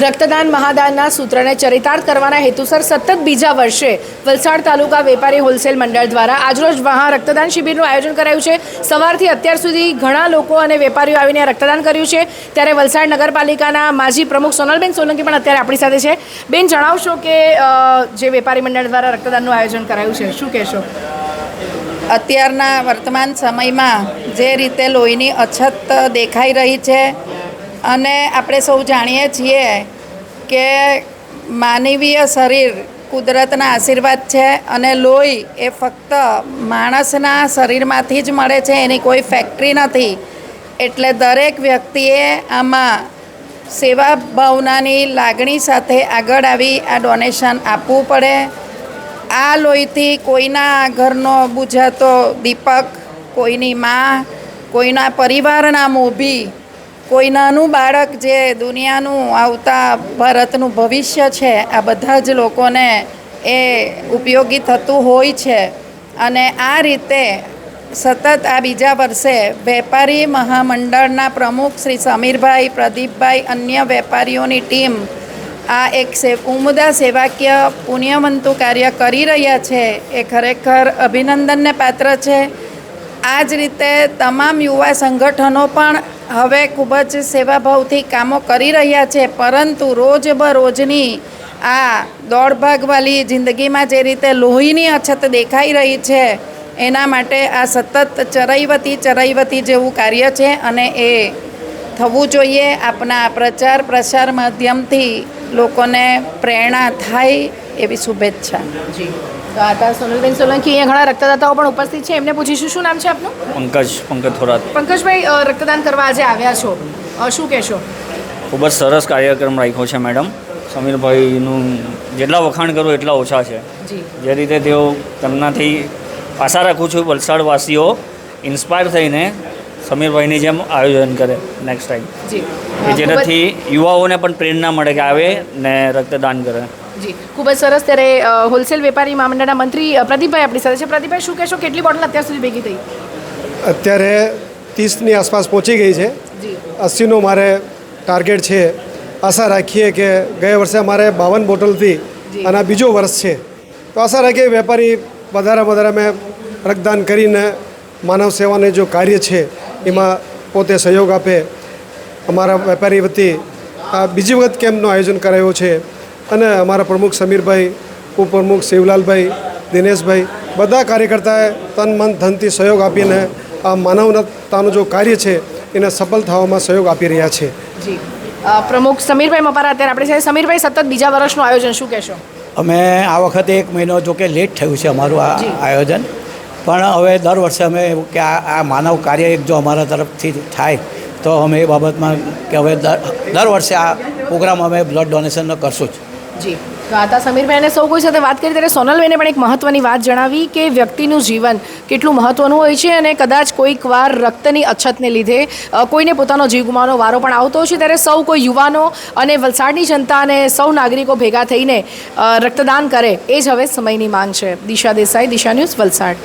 રક્તદાન મહાદાનના સૂત્રને ચરિતાર્થ કરવાના હેતુસર સતત બીજા વર્ષે વલસાડ તાલુકા વેપારી હોલસેલ મંડળ દ્વારા આજરોજ મહા રક્તદાન શિબિરનું આયોજન કરાયું છે. સવારથી અત્યાર સુધી ઘણા લોકો અને વેપારીઓ આવીને રક્તદાન કર્યું છે. ત્યારે વલસાડ નગરપાલિકાના માજી પ્રમુખ સોનલબેન સોલંકી પણ અત્યારે આપણી સાથે છે. બેન, જણાવશો કે જે વેપારી મંડળ દ્વારા રક્તદાનનું આયોજન કરાયું છે. શું કહેશો? અત્યારના વર્તમાન સમયમાં જે રીતે લોહીની અછત દેખાઈ રહી છે અને આપણે સૌ જાણીએ છીએ કે માનવીય શરીર કુદરતના આશીર્વાદ છે અને લોહી એ ફક્ત માણસના શરીરમાંથી જ મળે છે, એની કોઈ ફેક્ટરી નથી. એટલે દરેક વ્યક્તિએ આમાં સેવા ભાવનાની લાગણી સાથે આગળ આવી, આ ડોનેશન આપવું પડે. આ લોહીથી કોઈના ઘરનો બુજાતો દીપક, કોઈની મા, કોઈના પરિવારના મોભી કોઈ નાનું બાળક જે દુનિયાનું આવતા ભારતનું ભવિષ્ય છે, આ બધા જ લોકોને એ ઉપયોગી થતું હોય છે. અને આ રીતે સતત આ બીજા વર્ષે વેપારી મહામંડળના પ્રમુખ શ્રી સમીરભાઈ, પ્રદીપભાઈ, અન્ય વેપારીઓની ટીમ આ એક સે, ઉમદા સેવાકીય પુણ્યવંતુ કાર્ય કરી રહ્યા છે. એ ખરેખર અભિનંદનને પાત્ર છે. આ જ રીતે તમામ યુવા સંગઠનો પણ હવે ખૂબ જ સેવાભાવથી કામો કરી રહ્યા છે, પરંતુ રોજબરોજની આ દોડભાગવાળી જિંદગીમાં જે રીતે લોહીની અછત દેખાઈ રહી છે, એના માટે આ સતત ચરૈવતી ચરૈવતી જેવું કાર્ય છે અને એ થવું જોઈએ. આપના પ્રચાર પ્રસાર માધ્યમથી લોકોને પ્રેરણા થાય એવી શુભેચ્છા. જી. તો આ હતા સોનલબેન સોલંકી અહીંયા ઘણા રક્તદાતાઓ પણ ઉપસ્થિત છે. એમને પૂછીશું શું નામ છે આપનું? પંકજ પંકજ થોરાત. પંકજભાઈ રક્તદાન કરવા આજે આવ્યા છો. શું કહેશો? ખૂબ જ સરસ કાર્યક્રમ રાખ્યો છે મેડમ. સમીરભાઈનું જેટલા વખાણ કરું એટલા ઓછા છે. જે. રીતે તેઓ તેમનાથી આશા રાખું છું વલસાડવાસીઓ ઇન્સ્પાયર થઈને સમીરભાઈની જેમ આયોજન કરે નેક્સ્ટ ટાઈમ કે જેનાથી યુવાઓને પણ પ્રેરણા મળે કે આવે ને રક્તદાન કરે. જી ખૂબ જ સરસ ત્યારે હોલસેલ વેપારી મહામંડળના મંત્રી પ્રદીપભાઈ આપણી સાથે છે. પ્રદીપભાઈ શું કહેશો કેટલી બોટલ અત્યાર સુધી ભેગી થઈ? અત્યારે ત્રીસની આસપાસ પહોંચી ગઈ છે. અસીનો મારે ટાર્ગેટ છે. આશા રાખીએ કે ગયા વર્ષે અમારે બાવન બોટલથી. અને આ બીજો વર્ષ છે. તો આશા રાખીએ વેપારી વધારે વધારે મેં રક્તદાન કરીને માનવ સેવાને જો કાર્ય છે એમાં પોતે સહયોગ આપે. અમારા વેપારી વતી આ બીજી વખત કેમ્પનું આયોજન કરાયું છે. અને અમારા પ્રમુખ સમીરભાઈ ઉપપ્રમુખ શિવલાલભાઈ દિનેશભાઈ બધા કાર્યકર્તાએ તન મન ધનથી સહયોગ આપીને આ માનવતાનું જો કાર્ય છે એને સફળ થવામાં સહયોગ આપી રહ્યા છે. જી. પ્રમુખ સમીરભાઈ મપારા અત્યારે આપણે છે. સમીરભાઈ સતત બીજા વર્ષનું આયોજન શું કહેશો? અમે આ વખતે એક મહિનો જો કે લેટ થયું છે અમારું આ આયોજન. પણ હવે દર વર્ષે અમે એવું કે આ માનવ કાર્ય એક જો અમારા તરફથી થાય તો અમે એ બાબતમાં કે હવે દર દર વર્ષે આ પ્રોગ્રામ અમે બ્લડ ડોનેશનનો કરશું જ. જી. તો આ અને સૌ કોઈ સાથે વાત કરી. ત્યારે સોનલબેને પણ એક મહત્ત્વની વાત જણાવી કે વ્યક્તિનું જીવન કેટલું મહત્ત્વનું હોય છે અને કદાચ કોઈક વાર રક્તની અછતને લીધે કોઈને પોતાનો જીવ ગુમાવવાનો વારો પણ આવતો હોય છે. ત્યારે સૌ કોઈ યુવાનો અને વલસાડની જનતા અને સૌ નાગરિકો ભેગા થઈને રક્તદાન કરે. એ જ હવે સમયની માંગ છે. દિશા દેસાઈ, દિશા ન્યૂઝ, વલસાડ.